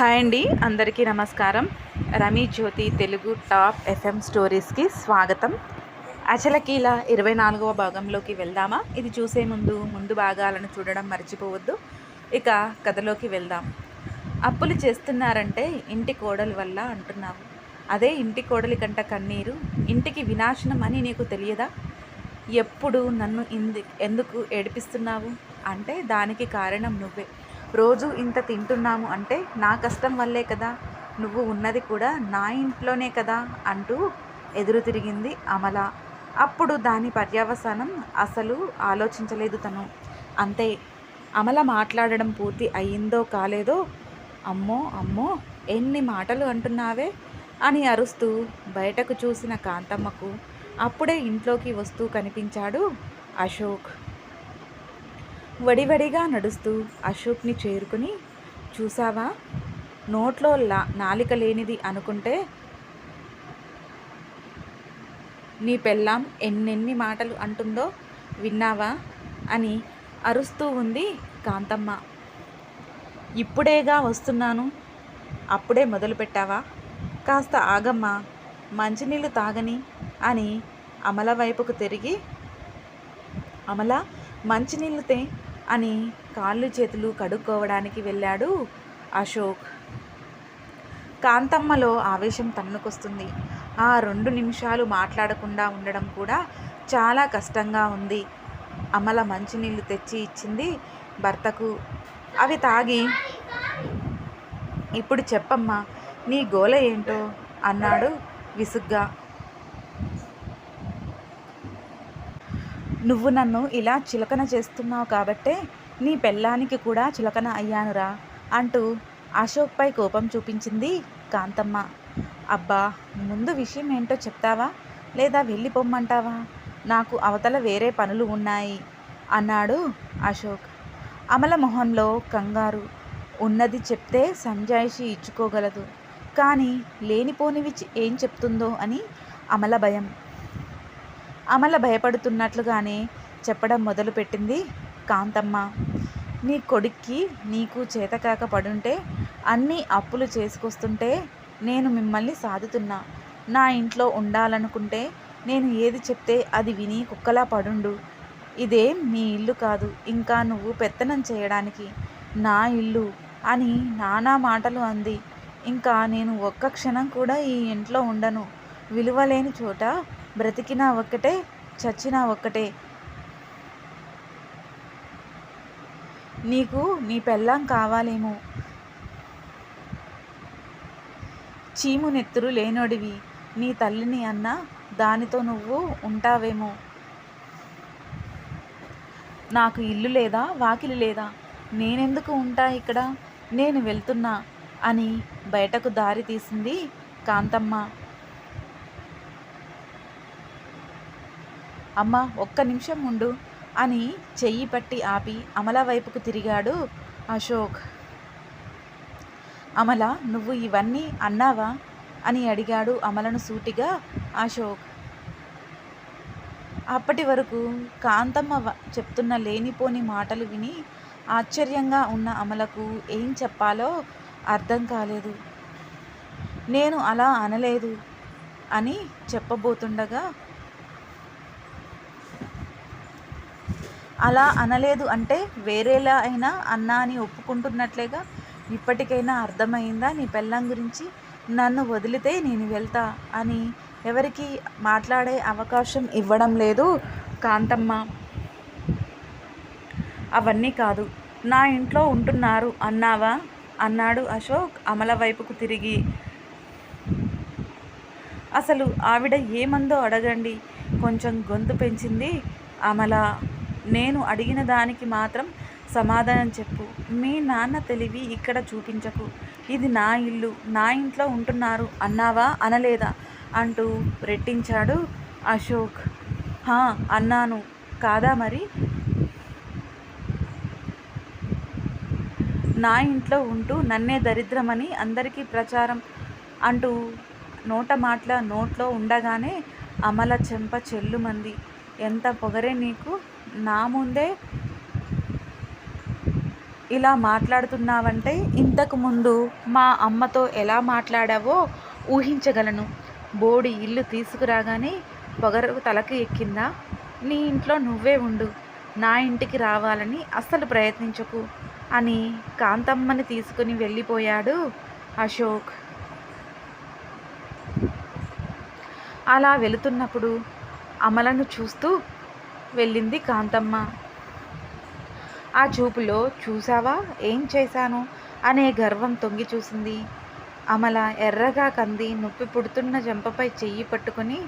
Hi అండి అందరికీ నమస్కారం. రమీ జ్యోతి తెలుగు టాప్ ఎఫ్ఎం స్టోరీస్కి స్వాగతం. అచలకీల ఇరవై నాలుగవ భాగంలోకి వెళ్దామా? ఇది చూసే ముందు ముందు భాగాలను చూడడం మర్చిపోవద్దు. ఇక కథలోకి వెళ్దాం. అప్పులు చేస్తున్నారంటే ఇంటి కోడలి వల్ల అంటున్నావు. అదే ఇంటి కోడలి కంట కన్నీరు ఇంటికి వినాశనం అని నీకు తెలియదా? ఎప్పుడు నన్ను ఇంది ఎందుకు ఏడిపిస్తున్నావు? అంటే దానికి కారణం నువ్వే. రోజు ఇంత తింటున్నాము అంటే నా కష్టం వల్లే కదా. నువ్వు ఉన్నది కూడా నా ఇంట్లోనే కదా అంటూ ఎదురు తిరిగింది అమల. అప్పుడు దాని పర్యవసానం అసలు ఆలోచించలేదు తను. అంతే అమల మాట్లాడడం పూర్తి అయ్యిందో కాలేదో అమ్మో అమ్మో ఎన్ని మాటలు అంటున్నావే అని అరుస్తూ బయటకు చూసిన కాంతమ్మకు అప్పుడే ఇంట్లోకి వస్తూ కనిపించాడు అశోక్. వడివడిగా నడుస్తూ అశోక్ని చేరుకుని చూసావా నోట్లో లా నాలిక లేనిది అనుకుంటే నీ పెళ్ళాం ఎన్నెన్ని మాటలు అంటుందో విన్నావా? అని అరుస్తూ ఉంది కాంతమ్మ. ఇప్పుడేగా వస్తున్నాను? అప్పుడే మొదలుపెట్టావా కాస్త ఆగమ్మా మంచినీళ్ళు తాగని అని అమల వైపుకు తిరిగి అమల మంచినీళ్ళు తే అని కాళ్ళు చేతులు కడుక్కోవడానికి వెళ్ళాడు అశోక్. కాంతమ్మలో ఆవేశం తన్నుకొస్తుంది. ఆ రెండు నిమిషాలు మాట్లాడకుండా ఉండడం కూడా చాలా కష్టంగా ఉంది. అమల మంచినీళ్ళు తెచ్చి ఇచ్చింది భర్తకు. అవి తాగి ఇప్పుడు చెప్పమ్మా నీ గోల ఏంటో? అన్నాడు విసుగ్గా. నువ్వు నన్ను ఇలా చిలకన చేస్తున్నావు కాబట్టే నీ పెళ్ళానికి కూడా చిలకన అయ్యానురా అంటూ అశోక్పై కోపం చూపించింది కాంతమ్మ. అబ్బా ముందు విషయం ఏంటో చెప్తావా? లేదా వెళ్ళిపోమ్మంటావా? నాకు అవతల వేరే పనులు ఉన్నాయి అన్నాడు అశోక్. అమల మొహంలో కంగారు. ఉన్నది చెప్తే సంజాయిషి ఇచ్చుకోగలదు. కానీ లేనిపోనివి ఏం చెప్తుందో అని అమల భయం. అమల భయపడుతున్నట్లుగానే చెప్పడం మొదలుపెట్టింది కాంతమ్మ. నీ కొడుక్కి నీకు చేతకాక పడుంటే అన్నీ అప్పులు చేసుకొస్తుంటే నేను మిమ్మల్ని సాదుతున్నా. నా ఇంట్లో ఉండాలనుకుంటే నేను ఏది చెప్తే అది విని కుక్కలా పడుండు. ఇదేం నీ ఇల్లు కాదు ఇంకా నువ్వు పెత్తనం చేయడానికి నా ఇల్లు అని నానా మాటలు అంది. ఇంకా నేను ఒక్క క్షణం కూడా ఈ ఇంట్లో ఉండను. విలువలేని చోట బ్రతికినా ఒక్కటే చచ్చినా ఒక్కటే. నీకు నీ పెళ్ళాం కావాలేమో. చీము నెత్తురు లేనోడివి నీ తల్లిని అన్న దానితో నువ్వు ఉంటావేమో. నాకు ఇల్లు లేదా వాకిలి లేదా నేనెందుకు ఉంటా ఇక్కడ? నేను వెళ్తున్నా అని బయటకు దారి తీసింది కాంతమ్మ. అమ్మ ఒక్క నిమిషం ఉండు అని చెయ్యి పట్టి ఆపి అమల వైపుకు తిరిగాడు అశోక్. అమల నువ్వు ఇవన్నీ అన్నావా? అని అడిగాడు అమలను సూటిగా అశోక్. అప్పటి వరకు కాంతమ్మ చెప్తున్న లేనిపోని మాటలు విని ఆశ్చర్యంగా ఉన్న అమలకు ఏం చెప్పాలో అర్థం కాలేదు. నేను అలా అనలేదు అని చెప్పబోతుండగా అలా అనలేదు. అంటే వేరేలా అయినా అన్నా అని ఒప్పుకుంటున్నట్లేగా. ఇప్పటికైనా అర్థమైందా? నీ పెళ్ళం గురించి నన్ను వదిలితే నేను వెళ్తా అని ఎవరికి మాట్లాడే అవకాశం ఇవ్వడం లేదు కాంతమ్మ. అవన్నీ కాదు. నా ఇంట్లో ఉంటున్నారు అన్నావా? అన్నాడు అశోక్ అమల వైపుకు తిరిగి. అసలు ఆవిడ ఏమందో అడగండి. కొంచెం గొంతు పెంచింది అమల. నేను అడిగిన దానికి మాత్రం సమాధానం చెప్పు. మీ నాన్న తెలివి ఇక్కడ చూపించకు. ఇది నా ఇల్లు నా ఇంట్లో ఉంటున్నారు అన్నావా అనలేదా? అంటూ రెట్టించాడు అశోక్. హా అన్నాను. కాదా మరి? నా ఇంట్లో ఉంటూ నన్నే దరిద్రమని అందరికీ ప్రచారం అంటూ నోట మాటల నోట్లో ఉండగానే అమల చెంప చెల్లుమంది. ఎంత పొగరే నీకు? నా ముందే ఇలా మాట్లాడుతున్నావంటే ఇంతకు ముందు మా అమ్మతో ఎలా మాట్లాడావో ఊహించగలను. బోడి ఇల్లు తీసుకురాగానే పొగరు తలకు ఎక్కిందా? నీ ఇంట్లో నువ్వే ఉండు. నా ఇంటికి రావాలని అస్సలు ప్రయత్నించకు అని కాంతమ్మని తీసుకుని వెళ్ళిపోయాడు అశోక్. అలా వెళుతున్నప్పుడు అమలను చూస్తూ వెళ్ళింది కాంతమ్మ. ఆ చూపులో చూసావా ఏం చేశాను? అనే గర్వం తొంగి చూసింది. అమల ఎర్రగా కంది నొప్పి పుడుతున్న జంపపై చెయ్యి పట్టుకొని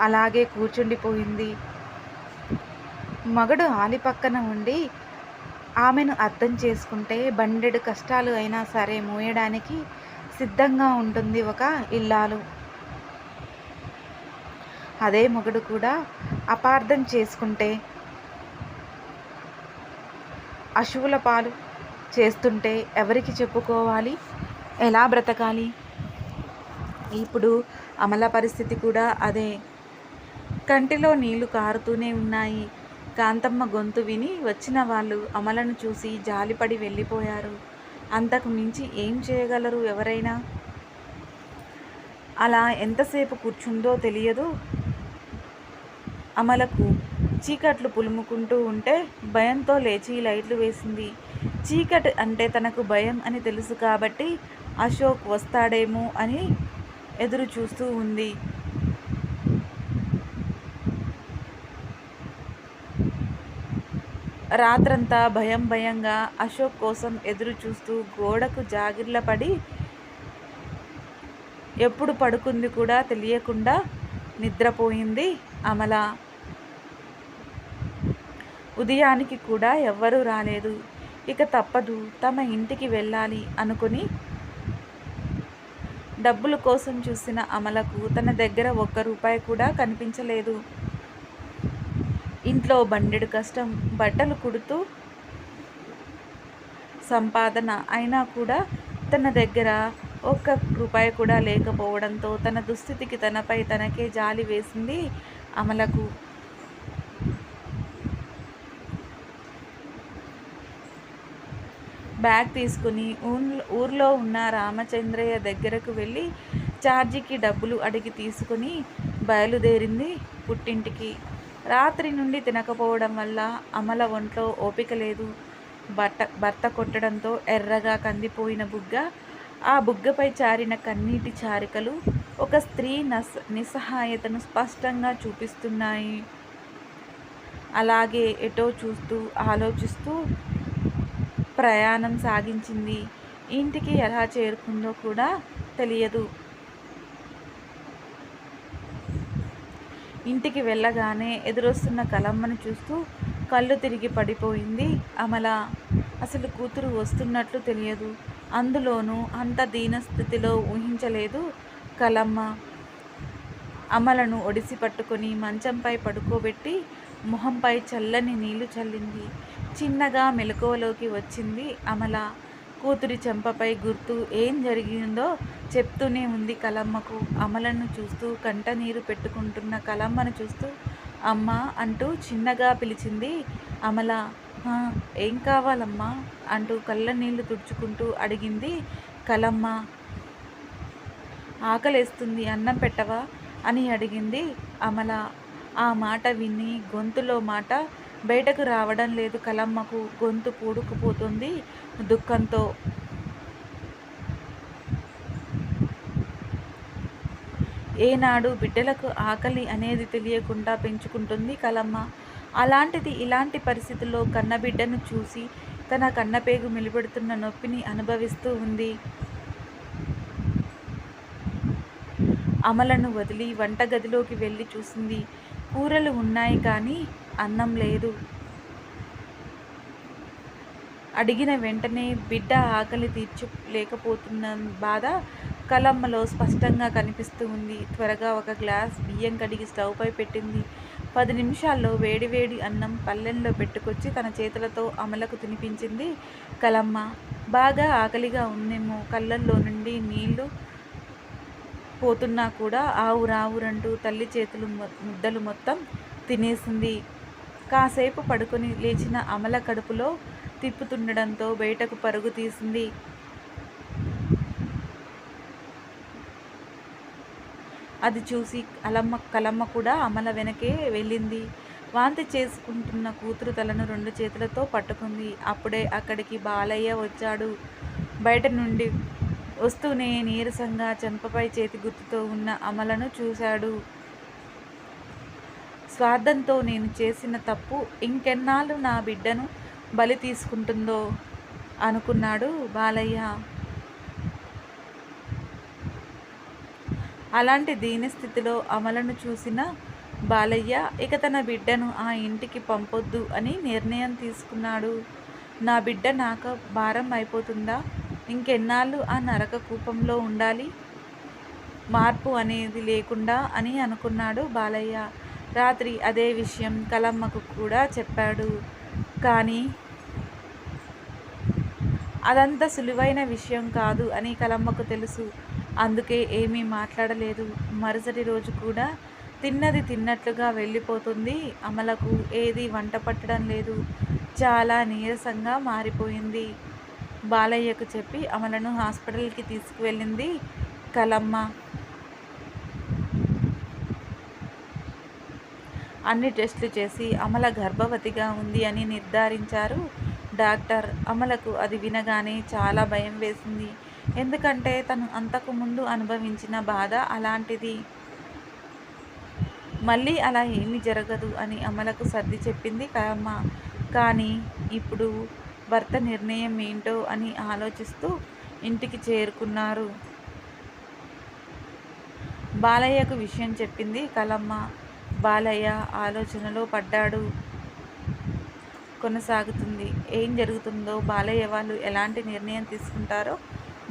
అలాగే కూర్చుండిపోయింది. మగడు ఆలి పక్కన ఉండి ఆమెను అర్థం చేసుకుంటే బండెడు కష్టాలు అయినా సరే మోయడానికి సిద్ధంగా ఉంటుంది ఒక ఇల్లాలు. అదే మొగుడు కూడా అపార్థం చేసుకుంటే అశువుల పాలు చేస్తుంటే ఎవరికి చెప్పుకోవాలి? ఎలా బ్రతకాలి? ఇప్పుడు అమల పరిస్థితి కూడా అదే. కంటిలో నీళ్ళు కారుతూనే ఉన్నాయి. కాంతమ్మ గొంతు విని వచ్చిన వాళ్ళు అమలను చూసి జాలిపడి వెళ్ళిపోయారు. అంతకు మించి ఏం చేయగలరు ఎవరైనా? అలా ఎంతసేపు కూర్చుందో తెలియదు. అమలకు చీకట్లు పులుముకుంటూ ఉంటే భయంతో లేచి లైట్లు వేసింది. చీకటి అంటే తనకు భయం అని తెలుసు కాబట్టి అశోక్ వస్తాడేమో అని ఎదురు చూస్తూ ఉంది. రాత్రంతా భయం భయంగా అశోక్ కోసం ఎదురు చూస్తూ గోడకు జాగిర్ల పడి ఎప్పుడు పడుకుంది కూడా తెలియకుండా నిద్రపోయింది. అమల. ఉదయానికి కూడా ఎవ్వరూ రాలేదు. ఇక తప్పదు తమ ఇంటికి వెళ్ళాలి అనుకుని డబ్బుల కోసం చూసిన అమలకు తన దగ్గర ఒక్క రూపాయి కూడా కనిపించలేదు. ఇంట్లో బండెడు కష్టం బట్టలు కుడుతూ సంపాదన అయినా కూడా తన దగ్గర ఒక్క రూపాయి కూడా లేకపోవడంతో తన దుస్థితికి తనపై తనకే జాలి వేసింది అమలకు. బ్యాగ్ తీసుకుని ఊర్లో ఉన్న రామచంద్రయ్య దగ్గరకు వెళ్ళి ఛార్జీకి డబ్బులు అడిగి తీసుకుని బయలుదేరింది పుట్టింటికి. రాత్రి నుండి తినకపోవడం వల్ల అమల ఒంట్లో ఓపిక లేదు. బట్ట భర్త కొట్టడంతో ఎర్రగా కందిపోయిన బుగ్గ ఆ బుగ్గపై చారిన కన్నీటి చారికలు ఒక స్త్రీ నస్ నిస్సహాయతను స్పష్టంగా చూపిస్తున్నాయి. అలాగే ఎటో చూస్తూ ఆలోచిస్తూ ప్రయాణం సాగించింది. ఇంటికి ఎలా చేరుకుందో కూడా తెలియదు. ఇంటికి వెళ్ళగానే ఎదురొస్తున్న కలమ్మను చూస్తూ కళ్ళు తిరిగి పడిపోయింది అమల. అసలు కూతురు వస్తున్నట్లు తెలియదు. అందులోనూ అంత దీనస్థితిలో ఊహించలేదు కలమ్మ. అమలను ఒడిసి పట్టుకొని మంచంపై పడుకోబెట్టి మొహంపై చల్లని నీళ్ళు చల్లింది. చిన్నగా మెలకువలోకి వచ్చింది అమల. కూతురి చెంపపై గుర్తు ఏం జరిగిందో చెప్తూనే ఉంది కలమ్మకు. అమలను చూస్తూ కంటనీరు పెట్టుకుంటున్న కలమ్మను చూస్తూ అమ్మ అంటూ చిన్నగా పిలిచింది అమల. ఏం కావాలమ్మా? అంటూ కళ్ళ నీళ్ళు తుడుచుకుంటూ అడిగింది కలమ్మ. ఆకలేస్తుంది అన్నం పెట్టవా? అని అడిగింది అమల. ఆ మాట విని గొంతులో మాట బయటకు రావడం లేదు కలమ్మకు. గొంతు పూడుకుపోతుంది దుఃఖంతో. ఏనాడు బిడ్డలకు ఆకలి అనేది తెలియకుండా పెంచుకుంటుంది కలమ్మ. అలాంటిది ఇలాంటి పరిస్థితుల్లో కన్నబిడ్డను చూసి తన కన్నపేగు మెలిపెడుతున్న నొప్పిని అనుభవిస్తూ ఉంది. అమలను వదిలి వంటగదిలోకి వెళ్ళి చూసింది. కూరలు ఉన్నాయి కానీ అన్నం లేదు. అడిగిన వెంటనే బిడ్డ ఆకలి తీర్చలేకపోతున్న బాధ కలమ్మలో స్పష్టంగా కనిపిస్తూ ఉంది. త్వరగా ఒక గ్లాస్ బియ్యం కడిగి స్టవ్పై పెట్టింది. పది నిమిషాల్లో వేడివేడి అన్నం పల్లెల్లో పెట్టుకొచ్చి తన చేతులతో అమలకు తినిపించింది కలమ్మ. బాగా ఆకలిగా ఉందేమో కళ్ళల్లో నుండి నీళ్ళు పోతున్నా కూడా ఆవు రావురంటూ తల్లి చేతులు ముద్దలు మొత్తం తినేసింది. కాసేపు పడుకొని లేచిన అమల కడుపులో తిప్పుతుండడంతో బయటకు పరుగు తీసింది. అది చూసి అలమ్మ కలమ్మ కూడా అమల వెనకే వెళ్ళింది. వాంతి చేసుకుంటున్న కూతురు తలను రెండు చేతులతో పట్టుకుంది. అప్పుడే అక్కడికి బాలయ్య వచ్చాడు. బయట నుండి వస్తూనే నీరసంగా చెంపపై చేతి గుర్తుతో ఉన్న అమలను చూశాడు. స్వార్థంతో నేను చేసిన తప్పు ఇంకెన్నాళ్ళు నా బిడ్డను బలి తీసుకుంటుందో అనుకున్నాడు బాలయ్య. అలాంటి దీనస్థితిలో అమలను చూసిన బాలయ్య ఇక తన బిడ్డను ఆ ఇంటికి పంపొద్దు అని నిర్ణయం తీసుకున్నాడు. నా బిడ్డ నాకు భారం అయిపోతుందా? ఇంకెన్నాళ్ళు ఆ నరక కూపంలో ఉండాలి? మార్పు అనేది లేకుండా అని అనుకున్నాడు బాలయ్య. రాత్రి అదే విషయం కలమ్మకు కూడా చెప్పాడు. కానీ అదంత సులువైన విషయం కాదు అని కలమ్మకు తెలుసు. అందుకే ఏమీ మాట్లాడలేదు. మరుసటి రోజు కూడా తిన్నది తిన్నట్లుగా వెళ్ళిపోతుంది. అమలకు ఏది వంట పట్టడం లేదు. చాలా నీరసంగా మారిపోయింది. బాలయ్యకు చెప్పి అమలను హాస్పిటల్కి తీసుకువెళ్ళింది కలమ్మ. అన్ని టెస్టులు చేసి అమల గర్భవతిగా ఉంది అని నిర్ధారించారు డాక్టర్. అమలకు అది వినగానే చాలా భయం వేసింది. ఎందుకంటే తను అంతకు ముందు అనుభవించిన బాధ అలాంటిది. మళ్ళీ అలా ఏమీ జరగదు అని అమలకు సర్ది చెప్పింది కలమ్మ. కానీ ఇప్పుడు భర్త నిర్ణయం ఏంటో అని ఆలోచిస్తూ ఇంటికి చేరుకున్నారు. బాలయ్యకు విషయం చెప్పింది. కలమ్మ బాలయ్య ఆలోచనలో పడ్డాడు. కొనసాగుతుంది. ఏం జరుగుతుందో బాలయ్య వాళ్ళు ఎలాంటి నిర్ణయం తీసుకుంటారో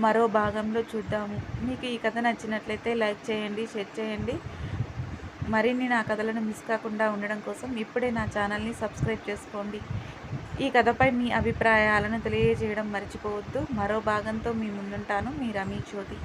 మరో భాగంలో చూద్దాము. మీకు ఈ కథ నచ్చినట్లయితే లైక్ చేయండి షేర్ చేయండి. మరిన్ని నా కథలను మిస్ కాకుండా ఉండడం కోసం ఇప్పుడే నా ఛానల్ని సబ్స్క్రైబ్ చేసుకోండి. ఈ కథపై మీ అభిప్రాయాలను తెలియజేయడం మర్చిపోవద్దు. మరో భాగంతో మీ ముందుంటాను. మీ రమీ జ్యోతి.